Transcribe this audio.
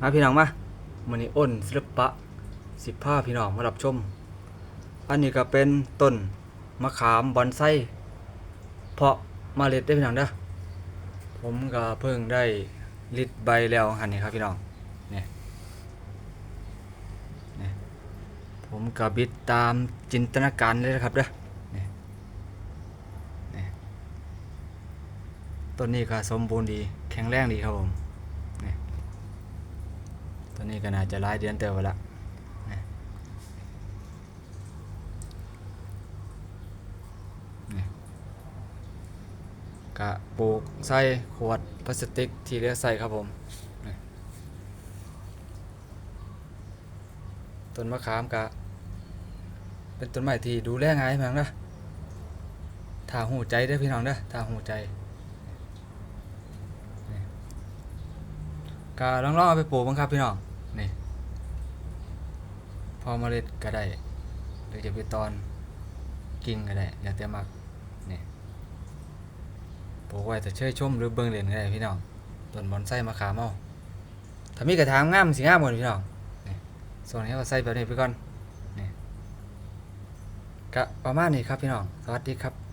มาพี่น้องมามันนี้อ้นศิลปะสิบผ้าพี่น้องมารับชม อันนี้ก็เป็นต้นมะขามบอนไซเพาะเมาเล็ดได้พี่น้องเด้อผมก็เพิ่งได้ลิดใบแล้วหันนี่ครับพี่น้องเนี่ยเนี่ยผมก็บิดตามจินตนาการเลยนะครับเด้อเนี่ยเนี่ยต้นนี้ก็สมบูรณ์ดีแข็งแรงดีครับผม ตัวนี้ก็น่าจะหลายเดือนเติบไปละกะปลูกใส่ขวดพลาสติกที่เลือใส่ครับผมต้นมะขามกะ เป็นต้นไม้ที่ดูแลง่ายมากนะถ้าหูใจเด้พี่น้องเด้อถ้าหูใจกะลองๆเอาไปปลูกบ้างครับพี่น้อง นี่ พอเมล็ดก็ได้ หรือจะไปตอนกิ่งก็ได้แล้วแต่มักนี่ปลูกไว้แต่เชยชมหรือเบิ่งเล่นก็ได้พี่น้องต้นบอนไส้มะขามเอาถ้ามีกระถางงามสิงามหมดพี่น้องนี่ส่วนนี้ก็ใส่แบบนี้ไปก่อนนี่ก็ประมาณนี้ครับพี่น้อง สวัสดีครับ